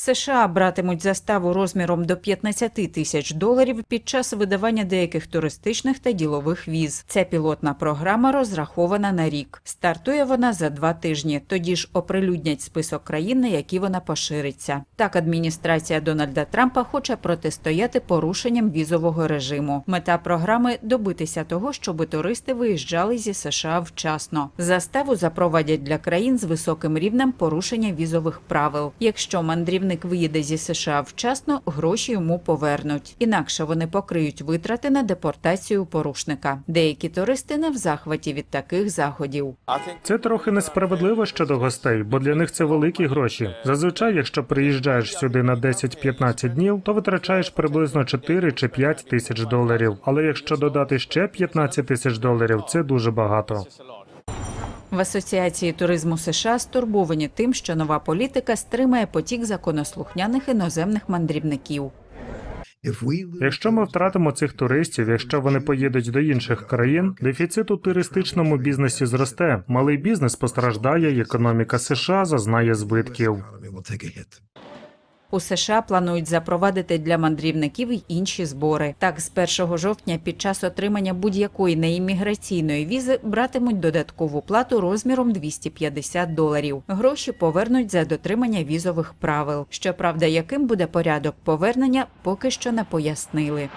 США братимуть заставу розміром до 15 тисяч доларів під час видавання деяких туристичних та ділових віз. Ця пілотна програма розрахована на рік. Стартує вона за два тижні. Тоді ж оприлюднять список країн, на які вона пошириться. Так, адміністрація Дональда Трампа хоче протистояти порушенням візового режиму. Мета програми добитися того, щоби туристи виїжджали зі США вчасно. Заставу запровадять для країн з високим рівнем порушення візових правил. Якщо мандрівник виїде зі США вчасно, гроші йому повернуть. Інакше вони покриють витрати на депортацію порушника. Деякі туристи не в захваті від таких заходів. Це трохи несправедливо щодо гостей, бо для них це великі гроші. Зазвичай, якщо приїжджаєш сюди на 10-15 днів, то витрачаєш приблизно 4 чи 5 тисяч доларів. Але якщо додати ще 15 тисяч доларів, це дуже багато. В Асоціації туризму США стурбовані тим, що нова політика стримає потік законослухняних іноземних мандрівників. Якщо ми втратимо цих туристів, якщо вони поїдуть до інших країн, дефіцит у туристичному бізнесі зросте. Малий бізнес постраждає, економіка США зазнає збитків. У США планують запровадити для мандрівників й інші збори. Так, з 1 жовтня під час отримання будь-якої неімміграційної візи братимуть додаткову плату розміром 250 доларів. Гроші повернуть за дотримання візових правил. Щоправда, яким буде порядок повернення, поки що не пояснили.